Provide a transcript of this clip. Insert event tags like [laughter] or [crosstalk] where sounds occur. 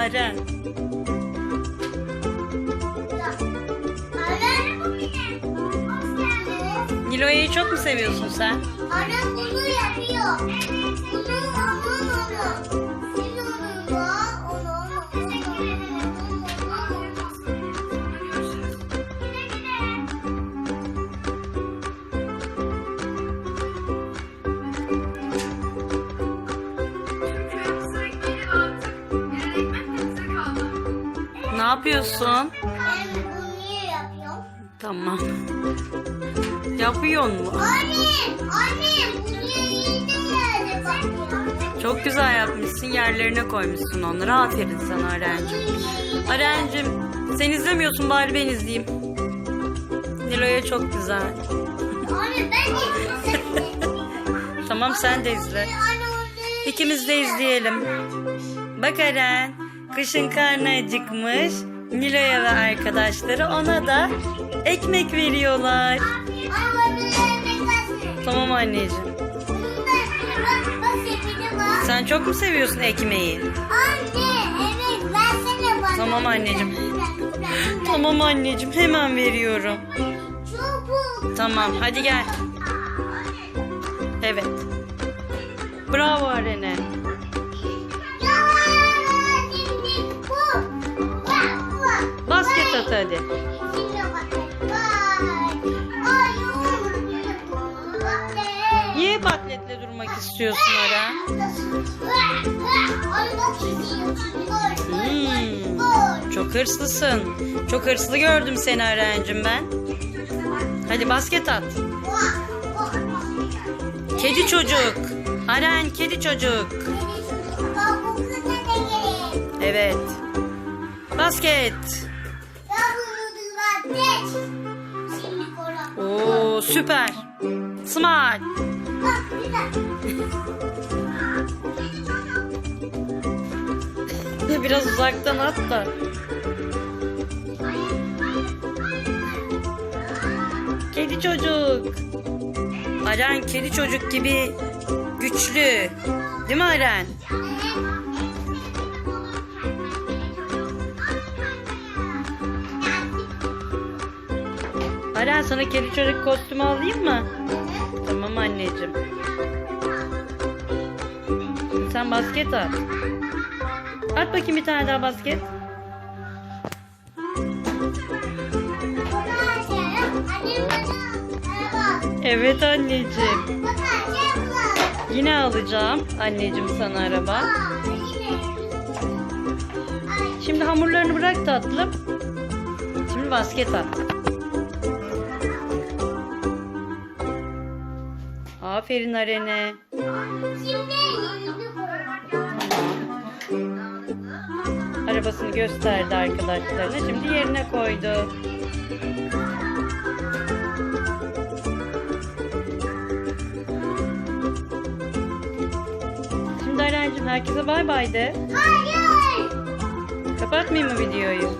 Aren. Aren bu benim. Hoş geldiniz. Nilo'yu çok mu seviyorsun sen? Aren bunu yapıyor. Bunu onun onu. Yapıyorsun? Ben bunu yapıyorum? Tamam. Yapıyor mu? Anne, anne bu niye yiyince yerde bakıyor? Çok güzel yapmışsın. Yerlerine koymuşsun onları. Aferin sana Aren'cim. Aren'cim sen izlemiyorsun bari ben izleyeyim. Nilo'ya çok güzel. Anne ben izledim. Tamam sen de izle. İkimiz de izleyelim. Bak Eren, kışın karnı acıkmış. Nilo'ya ve arkadaşları ona da ekmek veriyorlar. Tamam anneciğim. Sen çok mu seviyorsun ekmeği? Anne evet versene bana. Tamam anneciğim. Tamam anneciğim hemen veriyorum. Tamam hadi gel. Hadi. Niye hep atletle durmak istiyorsun çiziyor. Hmm, çok hırslısın. Çok hırslı gördüm seni Aren'cim ben. Hadi basket at. Kedi çocuk. Aren kedi çocuk. Evet. Basket. Süper. Dakika. [laughs] Biraz uzaktan at da. Kedi çocuk. Aren kedi çocuk gibi güçlü. Değil mi Aren? Aren sana kedi çocuk kostümü alayım mı? Tamam anneciğim. Sen basket at. At bakayım bir tane daha basket. Evet anneciğim. Yine alacağım anneciğim sana araba. Şimdi hamurlarını bırak tatlım. Şimdi basket at. Aferin Aren'e. Arabasını gösterdi arkadaşlarına. Şimdi yerine koydu. Şimdi Aren'cim herkese bay bay de. Hayır. Kapatmayayım mı videoyu?